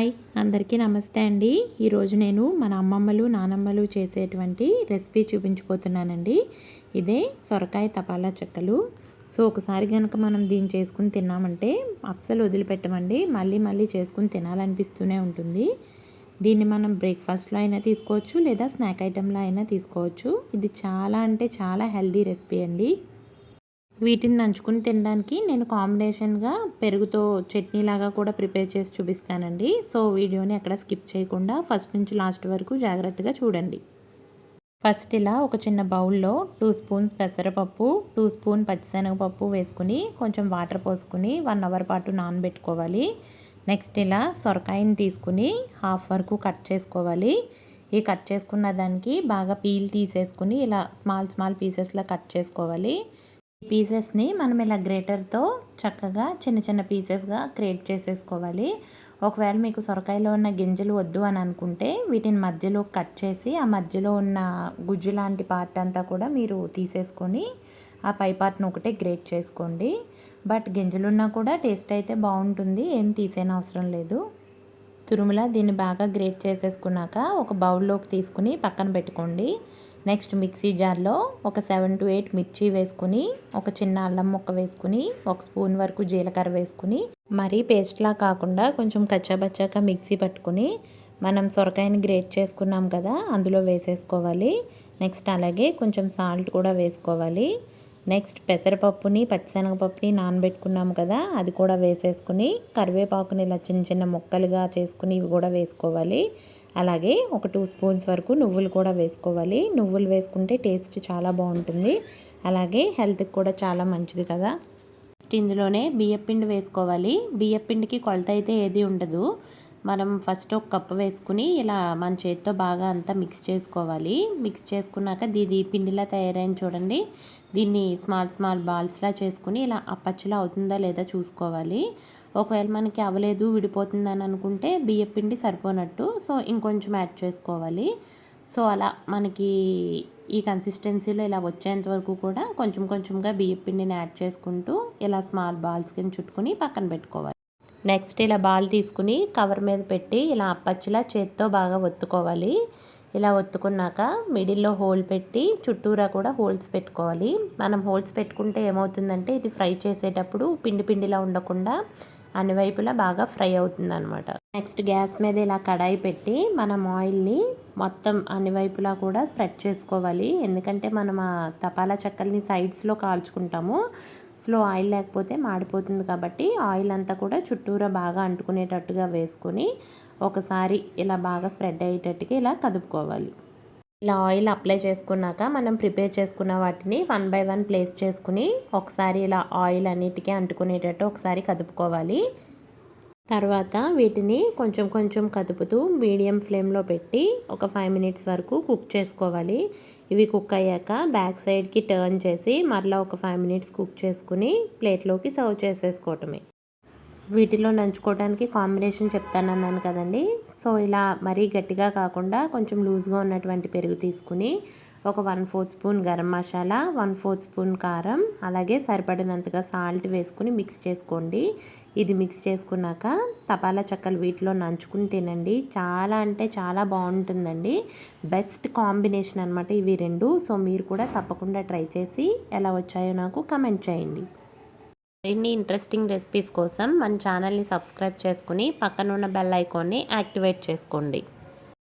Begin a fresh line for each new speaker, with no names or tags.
Hi. అందరికీ నమస్తే అండి. ఈరోజు నేను మన అమ్మమ్మలు నానమ్మలు చేసేటువంటి రెసిపీ చూపించిపోతున్నానండి ఇదే సొరకాయ తపాలా చెక్కలు. సో ఒకసారి కనుక మనం దీన్ని చేసుకుని తిన్నామంటే అస్సలు వదిలిపెట్టమండి. మళ్ళీ మళ్ళీ చేసుకుని తినాలనిపిస్తూనే ఉంటుంది. దీన్ని మనం బ్రేక్ఫాస్ట్లో అయినా తీసుకోవచ్చు లేదా స్నాక్ ఐటెంలో అయినా తీసుకోవచ్చు. ఇది చాలా అంటే చాలా హెల్దీ రెసిపీ అండి. వీటిని నంచుకుని తినడానికి నేను కాంబినేషన్గా పెరుగుతో చట్నీ లాగా కూడా ప్రిపేర్ చేసి చూపిస్తానండి. సో వీడియోని ఎక్కడ స్కిప్ చేయకుండా ఫస్ట్ నుంచి లాస్ట్ వరకు జాగ్రత్తగా చూడండి. ఫస్ట్ ఇలా ఒక చిన్న బౌల్లో టూ స్పూన్స్ పెసరపప్పు టూ స్పూన్ పచ్చిశనగపప్పు వేసుకుని కొంచెం వాటర్ పోసుకుని వన్ అవర్ పాటు నానబెట్టుకోవాలి. నెక్స్ట్ ఇలా సొరకాయని తీసుకుని హాఫ్ వరకు కట్ చేసుకోవాలి. ఈ కట్ చేసుకున్న దానికి బాగా పీల్ తీసేసుకుని ఇలా స్మాల్ స్మాల్ పీసెస్లా కట్ చేసుకోవాలి. పీసెస్ని మనం ఇలా గ్రేటర్తో చక్కగా చిన్న చిన్న పీసెస్గా క్రియేట్ చేసేసుకోవాలి. ఒకవేళ మీకు సొరకాయలో ఉన్న గింజలు వద్దు అని అనుకుంటే వీటిని మధ్యలో కట్ చేసి ఆ మధ్యలో ఉన్న గుజ్జు లాంటి పార్ట్ అంతా కూడా మీరు తీసేసుకొని ఆ పై పార్ట్ను ఒకటే గ్రేట్ చేసుకోండి. బట్ గింజలున్నా కూడా టేస్ట్ అయితే బాగుంటుంది ఏం తీసేన అవసరం లేదు. తురుముల దీన్ని బాగా గ్రేట్ చేసేసుకున్నాక ఒక బౌల్లోకి తీసుకుని పక్కన పెట్టుకోండి. నెక్స్ట్ మిక్సీ జార్లో ఒక సెవెన్ టు ఎయిట్ మిర్చి వేసుకుని ఒక చిన్న అల్లం ముక్క వేసుకుని ఒక స్పూన్ వరకు జీలకర్ర వేసుకుని మరీ పేస్ట్లా కాకుండా కొంచెం కచ్చాబచ్చాక మిక్సీ పట్టుకుని మనం సొరకాయని గ్రేట్ చేసుకున్నాం కదా అందులో వేసేసుకోవాలి. నెక్స్ట్ అలాగే కొంచెం సాల్ట్ కూడా వేసుకోవాలి. నెక్స్ట్ పెసరపప్పుని పచ్చిశనగపప్పుని నానబెట్టుకున్నాము కదా అది కూడా వేసేసుకుని కరివేపాకుని ఇలా చిన్న చిన్న ముక్కలుగా చేసుకుని ఇవి కూడా వేసుకోవాలి. అలాగే ఒక టూ స్పూన్స్ వరకు నువ్వులు కూడా వేసుకోవాలి. నువ్వులు వేసుకుంటే టేస్ట్ చాలా బాగుంటుంది. అలాగే హెల్త్కి కూడా చాలా మంచిది కదా. నెక్స్ట్ ఇందులోనే బియ్యపిండి వేసుకోవాలి. బియ్యపిండికి కొలత అయితే ఏది ఉండదు. మనం ఫస్ట్ ఒక కప్పు వేసుకుని ఇలా మన చేతితో బాగా అంతా మిక్స్ చేసుకోవాలి. మిక్స్ చేసుకున్నాక దీది పిండిలా తయారైంది చూడండి. దీన్ని స్మాల్ స్మాల్ బాల్స్లా చేసుకుని ఇలా అప్పచ్చులా అవుతుందా లేదా చూసుకోవాలి. ఒకవేళ మనకి అవ్వలేదు విడిపోతుందని అనుకుంటే బియ్యం పిండి సరిపోనట్టు సో ఇంకొంచెం యాడ్ చేసుకోవాలి. సో అలా మనకి ఈ కన్సిస్టెన్సీలో ఇలా వచ్చేంత వరకు కూడా కొంచెం కొంచెంగా బియ్యం పిండిని యాడ్ చేసుకుంటూ ఇలా స్మాల్ బాల్స్ కింద చుట్టుకుని పక్కన పెట్టుకోవాలి. నెక్స్ట్ ఇలా బాల్ తీసుకుని కవర్ మీద పెట్టి ఇలా అప్పచ్చులా చేత్తో బాగా ఒత్తుకోవాలి. ఇలా ఒత్తుకున్నాక మిడిల్లో హోల్ పెట్టి చుట్టూరా కూడా హోల్స్ పెట్టుకోవాలి. మనం హోల్స్ పెట్టుకుంటే ఏమవుతుందంటే ఇది ఫ్రై చేసేటప్పుడు పిండి పిండిలా ఉండకుండా అన్ని వైపులా బాగా ఫ్రై అవుతుంది అనమాట నెక్స్ట్ గ్యాస్ మీద ఇలా కడాయి పెట్టి మనం ఆయిల్ని మొత్తం అన్ని వైపులా కూడా స్ప్రెడ్ చేసుకోవాలి. ఎందుకంటే మనం ఆ తపాలా చెక్కల్ని సైడ్స్లో కాల్చుకుంటాము. స్లో ఆయిల్ లేకపోతే మాడిపోతుంది కాబట్టి ఆయిల్ అంతా కూడా చుట్టూరా బాగా అంటుకునేటట్టుగా వేసుకొని ఒకసారి ఇలా బాగా స్ప్రెడ్ అయ్యేటట్టుగా ఇలా కదుపుకోవాలి. ఇలా ఆయిల్ అప్లై చేసుకున్నాక మనం ప్రిపేర్ చేసుకున్న వాటిని వన్ బై వన్ ప్లేస్ చేసుకుని ఒకసారి ఇలా ఆయిల్ అన్నిటికీ అంటుకునేటట్టు ఒకసారి కదుపుకోవాలి. తర్వాత వీటిని కొంచెం కొంచెం కదుపుతూ మీడియం ఫ్లేమ్లో పెట్టి ఒక ఫైవ్ మినిట్స్ వరకు కుక్ చేసుకోవాలి. ఇవి కుక్ అయ్యాక బ్యాక్ సైడ్కి టర్న్ చేసి మరలా ఒక ఫైవ్ మినిట్స్ కుక్ చేసుకుని ప్లేట్లోకి సర్వ్ చేసేసుకోవటమే. వీటిలో నంచుకోవడానికి కాంబినేషన్ చెప్తానన్నాను కదండి. సో ఇలా మరీ గట్టిగా కాకుండా కొంచెం లూజ్గా ఉన్నటువంటి పెరుగు తీసుకుని ఒక one fourth spoon garam masala one fourth spoon కారం అలాగే సరిపడినంతగా సాల్ట్ వేసుకుని మిక్స్ చేసుకోండి. ఇది మిక్స్ చేసుకున్నాక తపాలా చెక్కలు వీటిలో నంచుకుని తినండి. చాలా అంటే చాలా బాగుంటుందండి. బెస్ట్ కాంబినేషన్ అనమాట ఇవి రెండు. సో మీరు కూడా తప్పకుండా ట్రై చేసి ఎలా వచ్చాయో నాకు కమెంట్ చేయండి. మరిన్ని ఇంట్రెస్టింగ్ రెసిపీస్ కోసం మన ఛానల్ని సబ్స్క్రైబ్ చేసుకుని పక్కనున్న బెల్ ఐకాన్ని యాక్టివేట్ చేసుకోండి.